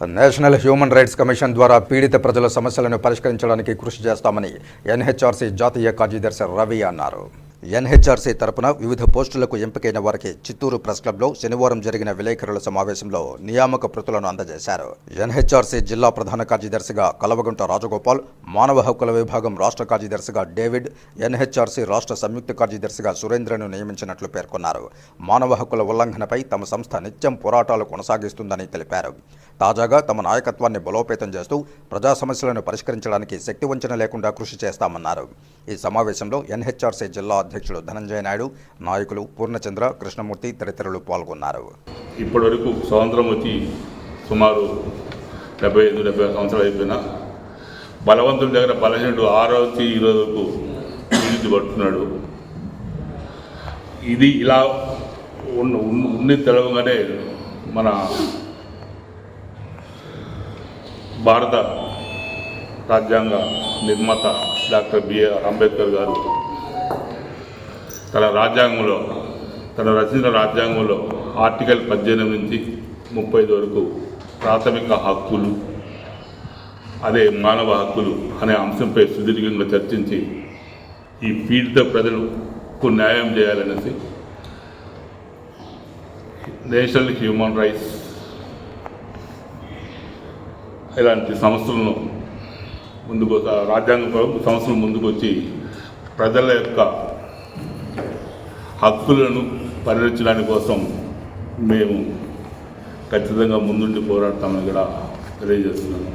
National human rights commission ద్వారా పీడిత ప్రజల సమస్యలను పరిష్కరించడానికి కృషి చేస్తామని ఎన్హెచ్ఆర్సీ జాతీయ కార్యదర్శి రవి అన్నారు. ఎన్హెచ్ఆర్సీ తరపున వివిధ పోస్టులకు ఎంపికైన వారికి చిత్తూరు ప్రెస్ క్లబ్లో శనివారం జరిగిన విలేకరుల సమావేశంలో నియామక ప్రతులను అందజేశారు. ఎన్హెచ్ఆర్సీ జిల్లా ప్రధాన కార్యదర్శిగా కలవగుంట రాజగోపాల్ మానవ హక్కుల విభాగం రాష్ట్ర కార్యదర్శిగా డేవిడ్ ఎన్హెచ్ఆర్సీ రాష్ట్ర సంయుక్త కార్యదర్శిగా సురేంద్రను నియమించినట్లు పేర్కొన్నారు. మానవ హక్కుల ఉల్లంఘనపై తమ సంస్థ నిత్యం పోరాటాలు కొనసాగిస్తుందని తెలిపారు. తాజాగా తమ నాయకత్వాన్ని బలోపేతం చేస్తూ ప్రజా సమస్యలను పరిష్కరించడానికి శక్తి వంచన లేకుండా కృషి చేస్తామన్నారు. ఈ సమావేశంలో ఎన్హెచ్ఆర్సీ జిల్లా అధ్యక్షుడు ధనంజయ నాయుడు నాయకులు పూర్ణచంద్ర కృష్ణమూర్తి తదితరులు పాల్గొన్నారు. ఇప్పటివరకు స్వాతంత్రం వచ్చి సుమారు డెబ్బై ఐదు డెబ్బై సంవత్సరాలు అయిపోయినా బలవంతుడి దగ్గర బలహీనుడు ఆరో వచ్చి ఈ రోజుకు పడుతున్నాడు ఇది ఇలా ఉన్న ఉన్ని తెలవగానే మన భారత రాజ్యాంగ నిర్మాత డాక్టర్ బిఆర్ అంబేద్కర్ గారు తన రాజ్యాంగంలో తన రచించిన రాజ్యాంగంలో ఆర్టికల్ పద్దెనిమిది నుంచి ముప్పై వరకు ప్రాథమిక హక్కులు అదే మానవ హక్కులు అనే అంశంపై సుదీర్ఘంగా చర్చించి ఈ పీడిత ప్రజలకు న్యాయం చేయాలనేసి నేషనల్ హ్యూమన్ రైట్స్ ఇలాంటి సంస్థలను ముందుకు రాజ్యాంగ సంస్థలు ముందుకు వచ్చి ప్రజల యొక్క హక్కులను పరిరక్షించడానికి కోసం మేము ఖచ్చితంగా ముందుండి పోరాడతామని కూడా తెలియజేస్తున్నాను.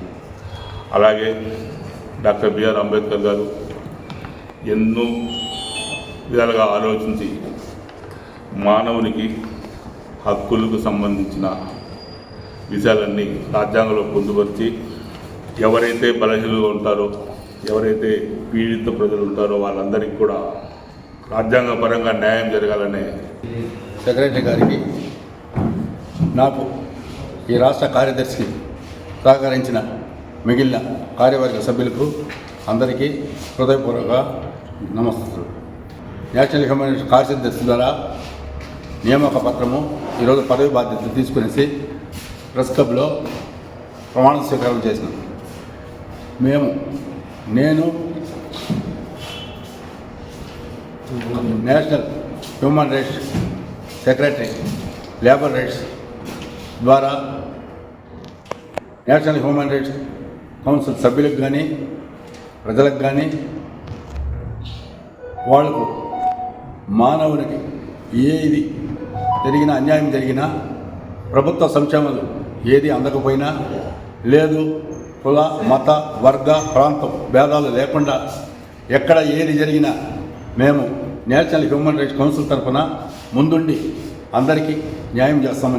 అలాగే డాక్టర్ బిఆర్ అంబేద్కర్ గారు ఎన్నో విధాలుగా ఆలోచించి మానవునికి హక్కులకు సంబంధించిన విషయాలన్నీ రాజ్యాంగంలో పొందుపరిచి ఎవరైతే బలహీనులుగా ఉంటారో ఎవరైతే పీడిత ప్రజలు ఉంటారో వాళ్ళందరికీ కూడా రాజ్యాంగపరంగా న్యాయం జరగాలనే సెక్రటరీ గారికి నాకు ఈ రాష్ట్ర కార్యదర్శికి సహకరించిన మిగిలిన కార్యవర్గ సభ్యులకు అందరికీ హృదయపూర్వక నమస్కారం. నేషనల్ హ్యూమన్ కార్యదర్శి ద్వారా నియామక పత్రము ఈరోజు పదవి బాధ్యతలు తీసుకునేసి ప్రెస్ క్లబ్లో ప్రమాణ స్వీకారం చేసినాం. మేము నేను national human rights secretary labour rights ద్వారా నేషనల్ హ్యూమన్ రైట్స్ కౌన్సిల్ సభ్యులకు కానీ ప్రజలకు కానీ వాళ్ళకు మానవునికి ఏది జరిగినా అన్యాయం జరిగినా ప్రభుత్వ సంక్షేమాలు ఏది అందకపోయినా లేదు కుల మత వర్గ ప్రాంతం భేదాలు లేకుండా ఎక్కడ ఏది జరిగినా మేము నేషనల్ హ్యూమన్ రైట్స్ కౌన్సిల్ తరఫున ముందుండి అందరికీ న్యాయం చేస్తామని